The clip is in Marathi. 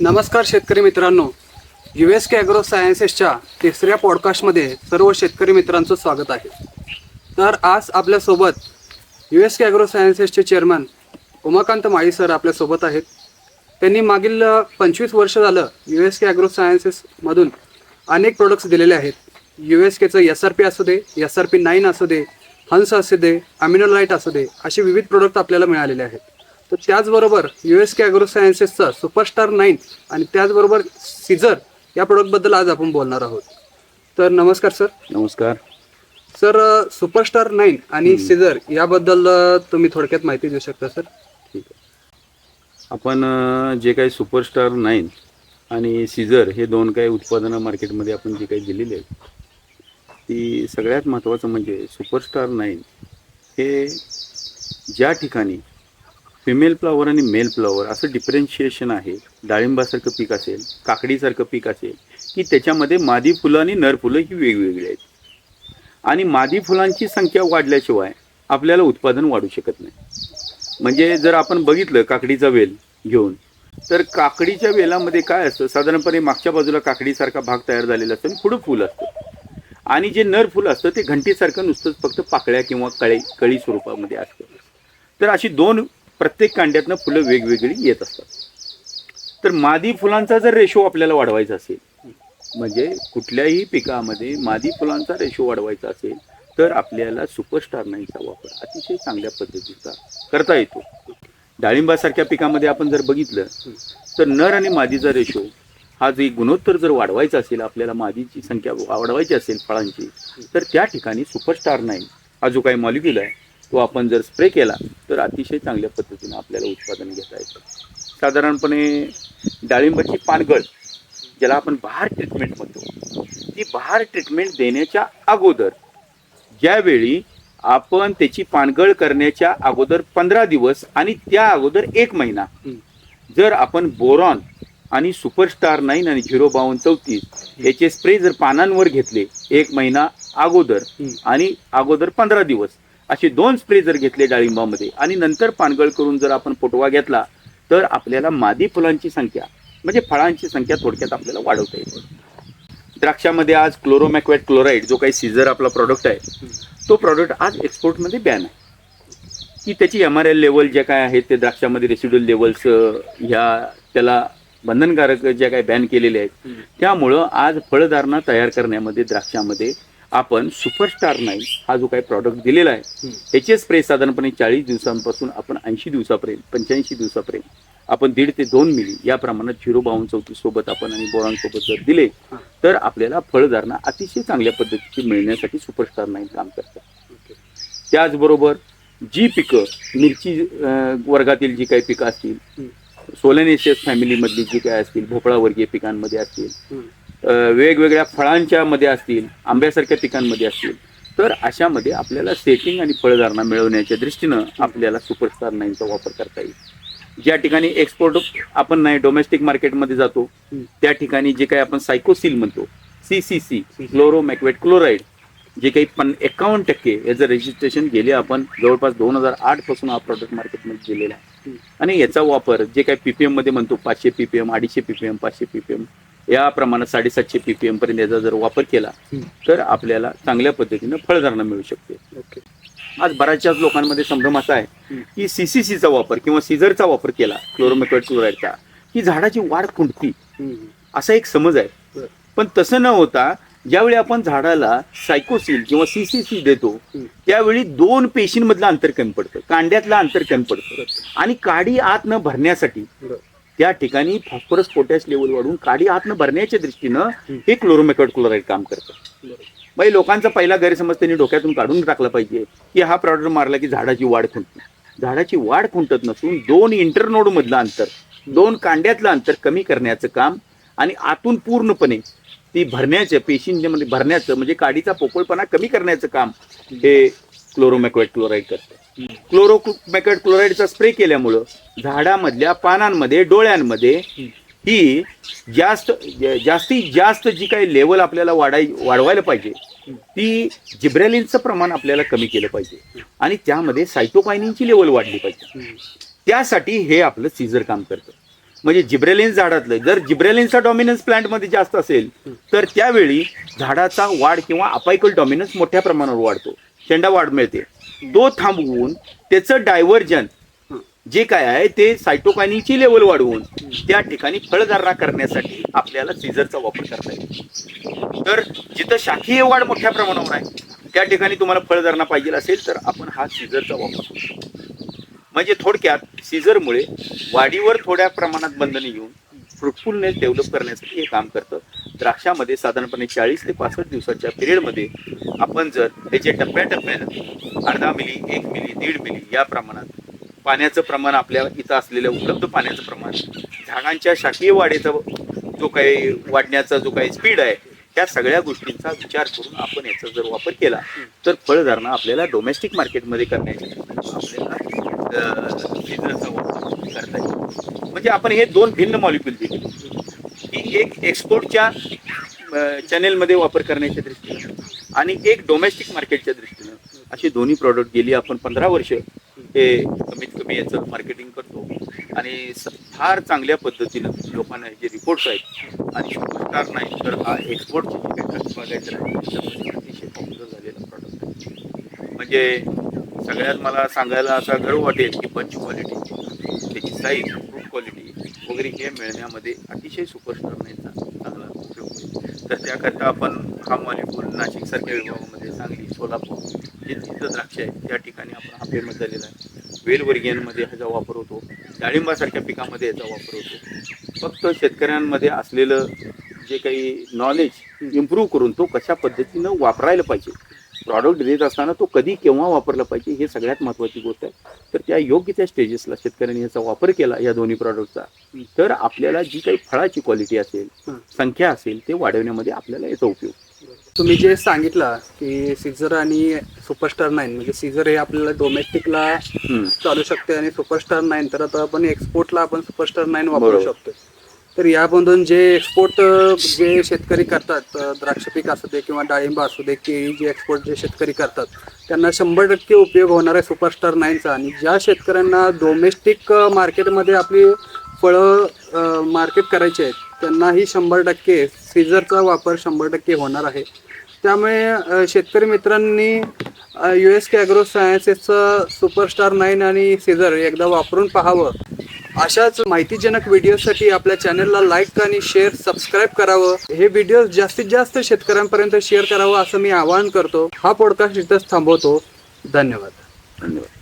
नमस्कार शेतकरी मित्रांनो. यू एस के ॲग्रो सायन्सेसच्या तिसऱ्या पॉडकास्टमध्ये सर्व शेतकरी मित्रांचं स्वागत आहे. तर आज आपल्यासोबत यू एस के ॲग्रो सायन्सेसचे चेअरमन उमाकांत माळी सर आपल्यासोबत आहेत. त्यांनी मागील पंचवीस वर्ष झालं यू एस के ॲग्रो सायन्सेसमधून अनेक प्रोडक्ट्स दिलेले आहेत. यू एस केचं एस आर पी असू दे एस आर पी नाईन असू दे हंस असू दे अमिनोलाईट असू दे असे विविध प्रोडक्ट आपल्याला मिळालेले आहेत. तर त्याचबरोबर यू एस के ॲग्रो सायन्सेसचं सुपरस्टार नाईन आणि त्याचबरोबर सीझर या प्रोडक्टबद्दल आज आपण बोलणार आहोत. तर नमस्कार सर नमस्कार. सर सुपरस्टार नाईन आणि सीझर याबद्दल तुम्ही थोडक्यात माहिती देऊ शकता सर ठीक आहे. आपण जे काही सुपरस्टार नाईन आणि सीझर हे दोन काही उत्पादनं मार्केटमध्ये आपण जे काही दिलेली आहेत ती सगळ्यात महत्त्वाचं म्हणजे सुपरस्टार नाईन हे ज्या ठिकाणी फिमेल फ्लॉवर आणि मेल फ्लॉवर असं डिफरन्शिएशन आहे. डाळिंबासारखं पीक असेल काकडीसारखं पीक असेल की त्याच्यामध्ये मादी फुलं आणि नर फुलं ही वेगवेगळी आहेत. आणि मादी फुलांची संख्या वाढल्याशिवाय आपल्याला उत्पादन वाढू शकत नाही. म्हणजे जर आपण बघितलं काकडीचा वेल घेऊन तर काकडीच्या वेलामध्ये काय असतं? साधारणपणे मागच्या बाजूला काकडीसारखा भाग तयार झालेला असतो आणि पुढं फुल असतं. आणि जे नर फुल असतं ते घंटीसारखं नुसतंच फक्त पाकळ्या किंवा कळी कळी स्वरूपामध्ये असतं. तर अशी दोन प्रत्येक कांड्यातनं फुलं वेगवेगळी येत असतात. तर मादी फुलांचा जर रेशो आपल्याला वाढवायचा असेल म्हणजे कुठल्याही पिकामध्ये मादी फुलांचा रेशो वाढवायचा असेल तर आपल्याला सुपरस्टार नाहीचा वापर अतिशय चांगल्या पद्धतीचा करता येतो. डाळिंबासारख्या पिकामध्ये आपण जर बघितलं तर नर आणि मादीचा रेशो हा जे गुणोत्तर जर वाढवायचा असेल आपल्याला मादीची संख्या वाढवायची असेल फळांची तर त्या ठिकाणी सुपरस्टार नाईन हा जो काही मॉलिक्युल आहे तो आपण जर स्प्रे केला तर अतिशय चांगल्या पद्धतीनं आपल्याला उत्पादन घेता येतं. साधारणपणे डाळिंबाची पानगळ ज्याला आपण बहार ट्रीटमेंट म्हणतो ती बहार ट्रीटमेंट देण्याच्या अगोदर ज्यावेळी आपण त्याची पानगळ करण्याच्या अगोदर पंधरा दिवस आणि त्या अगोदर एक महिना जर आपण बोरॉन आणि सुपरस्टार नाईन आणि झिरो बावन चौतीस याचे स्प्रे जर पानांवर घेतले एक महिना अगोदर आणि अगोदर पंधरा दिवस असे दोन स्प्रे जर घेतले डाळिंबामध्ये आणि नंतर पानगळ करून जर आपण पोटवा घेतला तर आपल्याला मादी फुलांची संख्या म्हणजे फळांची संख्या थोडक्यात आपल्याला वाढवता येते द्राक्षामध्ये आज क्लोरोमॅक्वेट क्लोराईड जो काही सीझर आपला प्रॉडक्ट आहे तो प्रॉडक्ट आज एक्सपोर्टमध्ये बॅन आहे. की त्याची एम आर एल लेवल ज्या काय आहेत ते द्राक्षामध्ये रेसिड्युअल लेवल्स ह्या त्याला बंधनकारक ज्या काही बॅन केलेले आहेत त्यामुळं आज फळधारणा तयार करण्यामध्ये द्राक्षामध्ये आपण सुपरस्टार नाईन हा जो काही प्रॉडक्ट दिलेला आहे त्याचे स्प्रे साधारणपणे चाळीस दिवसांपासून आपण ऐंशी दिवसापर्यंत पंच्याऐंशी दिवसापर्यंत आपण दीड ते दोन मिली या प्रमाणात झिरो बावन चौतीस सोबत आपण आणि बोरान सोबत जर दिले तर आपल्याला फळधारणा अतिशय चांगल्या पद्धतीची मिळण्यासाठी सुपरस्टार नाईन काम करतात त्याचबरोबर जी पिकं मिरची वर्गातील जी काही पिकं असतील सोलेनेशियस फॅमिलीमधली जी काही असतील भोपळावर्गीय पिकांमध्ये असतील वेगवेगळ्या फळांच्या मध्ये असतील आंब्यासारख्या पिकांमध्ये असतील तर अशामध्ये आपल्याला सेटिंग आणि फळधारणा मिळवण्याच्या दृष्टीनं आपल्याला सुपरस्टार नाईनचा वापर करता येईल. ज्या ठिकाणी एक्सपोर्ट आपण नाही डोमेस्टिक मार्केटमध्ये जातो त्या ठिकाणी जे काही आपण सायकोसिल म्हणतो C C C chlormequat chloride जे काही पण एकावन्न टक्के याचं रजिस्ट्रेशन गेले आपण जवळपास दोन हजार आठपासून हा प्रॉडक्ट मार्केटमध्ये गेलेला आहे. आणि याचा वापर जे काही पीपीएममध्ये म्हणतो पाचशे पीपीएम अडीचशे पीपीएम पाचशे पीपीएम या प्रमाणात साडेसातशे पीपीएम पर्यंत याचा जर वापर केला तर आपल्याला चांगल्या पद्धतीनं फळधारणा मिळू शकते. आज बऱ्याचशाच लोकांमध्ये संभ्रम असा आहे की सीसीसीचा वापर किंवा सीझरचा वापर केला क्लोरोमेक्वेट क्लोराईडचा की झाडाची वाढ खुंटती असा एक समज आहे. पण तसं न होता ज्यावेळी आपण झाडाला सायकोसिल किंवा सीसीसी देतो त्यावेळी दोन पेशींमधलं अंतर कमी पडतं कांड्यातलं अंतर कमी पडतं. आणि काडी आत न भरण्यासाठी त्या ठिकाणी फॉस्फरस पोटॅश लेवल वाढून काडी आतनं भरण्याच्या दृष्टीनं हे क्लोरोमेक्वेट क्लोराईड काम करतं. बाई लोकांचा पहिला गैरसमज त्यांनी डोक्यातून काढून टाकला पाहिजे. की हा प्रॉडक्ट मारला की झाडाची वाढ खुंटते. झाडाची वाढ खुंटत नसून दोन इंटरनोडमधलं अंतर दोन कांड्यातलं अंतर कमी करण्याचं काम आणि आतून पूर्णपणे ती भरण्याचं पेशींमध्ये भरण्याचं म्हणजे काडीचा पोकळपणा कमी करण्याचं काम हे क्लोरोमॅक्वेट क्लोराईड करतं. क्लोरोमॅक्वेट क्लोराईडचा स्प्रे केल्यामुळं झाडामधल्या पानांमध्ये डोळ्यांमध्ये ही जास्त जास्तीत जास्त जी काही लेवल आपल्याला वाढाय वाढवायला पाहिजे ती जिब्रेलिनचं प्रमाण आपल्याला कमी केलं पाहिजे. आणि त्यामध्ये सायटोकायनिनची लेवल वाढली पाहिजे. त्यासाठी हे आपलं सीझर काम करतं. म्हणजे जिब्रेलिन झाडातलं जर जिब्रेलिनचा डॉमिनन्स प्लांटमध्ये जास्त असेल तर त्यावेळी झाडाचा वाढ किंवा अपायकल डॉमिनन्स मोठ्या प्रमाणावर वाढतो. शेंडा वाढ मिळते. तो थांबवून त्याचं डायव्हर्जन जे काय आहे ते सायटोकायनिनची लेवल वाढवून त्या ठिकाणी फळधारणा करण्यासाठी आपल्याला सीझरचा वापर करता येईल. तर जिथं शाखीय वाढ मोठ्या प्रमाणावर आहे त्या ठिकाणी तुम्हाला फळधारणा पाहिजे असेल तर आपण हा सीझरचा वापर करतो म्हणजे थोडक्यात सीझरमुळे वाढीवर थोड्या प्रमाणात बंधने येऊन फ्रुटफुलनेस डेव्हलप करण्यासाठी हे काम करतं. द्राक्षामध्ये साधारणपणे चाळीस ते पासष्ट दिवसाच्या पिरियडमध्ये आपण जर त्याचे टप्प्याटप्प्यानं अर्धा मिली एक मिली दीड मिली या प्रमाणात पाण्याचं प्रमाण आपल्या इथं असलेलं उपलब्ध पाण्याचं प्रमाण झाडांच्या शाकीय वाढीचा जो काही वाढण्याचा जो काही स्पीड आहे त्या सगळ्या गोष्टींचा विचार करून आपण याचा जर वापर केला तर फळधारणा आपल्याला डोमेस्टिक मार्केटमध्ये करण्याची आपल्याला वापर करता येईल. म्हणजे आपण हे दोन भिन्न मॉलिक्युल दिले एक एक्सपोर्टच्या चॅनेलमध्ये वापर करण्याच्या दृष्टीनं आणि एक डोमेस्टिक मार्केटच्या दृष्टीनं अशी दोन्ही प्रॉडक्ट गेली आपण पंधरा वर्ष हे कमीत कमी याचं मार्केटिंग करतो. आणि स- फार चांगल्या पद्धतीनं लोकांना जे रिपोर्ट्स आहेत आणि सुपरस्टार नाही तर हा एक्सपोर्टचे जे काही बघायचं त्याच्यामध्ये अतिशय पॉप्युलर झालेला प्रॉडक्ट आहे. म्हणजे सगळ्यात मला सांगायला असा गर्व वाटेल की पंच क्वालिटी त्याची साईज फ्रूट क्वालिटी वगैरे हे मिळण्यामध्ये अतिशय सुपरस्टार नाहीचा चांगला उपयोग होईल तर त्याकरता आपण हा मॉलिक्यूल नाशिकसारख्या विभागामध्ये सांगली सोलापूर जे जिथं द्राक्ष आहे त्या ठिकाणी आपण हा फेमस झालेला आहे. वेलवर्गीयांमध्ये ह्याचा वापर होतो. डाळिंबासारख्या पिकामध्ये याचा वापर होतो. फक्त शेतकऱ्यांमध्ये असलेलं जे काही नॉलेज इम्प्रूव्ह करून तो कशा पद्धतीनं वापरायला पाहिजे प्रॉडक्ट देत असताना तो कधी केव्हा वापरला पाहिजे हे सगळ्यात महत्त्वाची गोष्ट आहे तर त्या योग्य त्या स्टेजेसला शेतकऱ्यांनी याचा वापर केला या दोन्ही प्रॉडक्टचा तर आपल्याला जी काही फळाची क्वालिटी असेल. संख्या असेल ते वाढवण्यामध्ये आपल्याला याचा उपयोग तुम्ही जे सांगितलं की सीझर आणि सुपरस्टार नाईन म्हणजे सीझर हे आपल्याला डोमेस्टिकला. चालू शकते आणि सुपरस्टार नाईन तर आता आपण एक्सपोर्टला आपण सुपरस्टार नाईन वापरू. शकतो तर यामधून जे एक्सपोर्ट जे शेतकरी करतात द्राक्ष पीक असू दे किंवा डाळिंब असू दे केळी जे एक्सपोर्ट जे शेतकरी करतात त्यांना शंभर टक्के उपयोग होणार आहे सुपरस्टार नाईनचा. आणि ज्या शेतकऱ्यांना डोमेस्टिक मार्केटमध्ये आपली फळं मार्केट करायची आहेत त्यांनाही शंभर टक्के सीझरचा वापर शंभर टक्के होणार आहे. त्यामुळे शेतकरी मित्रांनी यू एस कॅग्रो सायन्सेसचं सुपरस्टार नाईन आणि सीझर एकदा वापरून पाहावं. अशाच माहितीजनक व्हिडिओसाठी आपल्या चॅनलला लाईक आणि शेअर सबस्क्राईब करावं. हे व्हिडिओ जास्तीत जास्त शेतकऱ्यांपर्यंत शेअर करावं असं मी आवाहन करतो. हा पॉडकास्ट इथंच थांबवतो. धन्यवाद. धन्यवाद.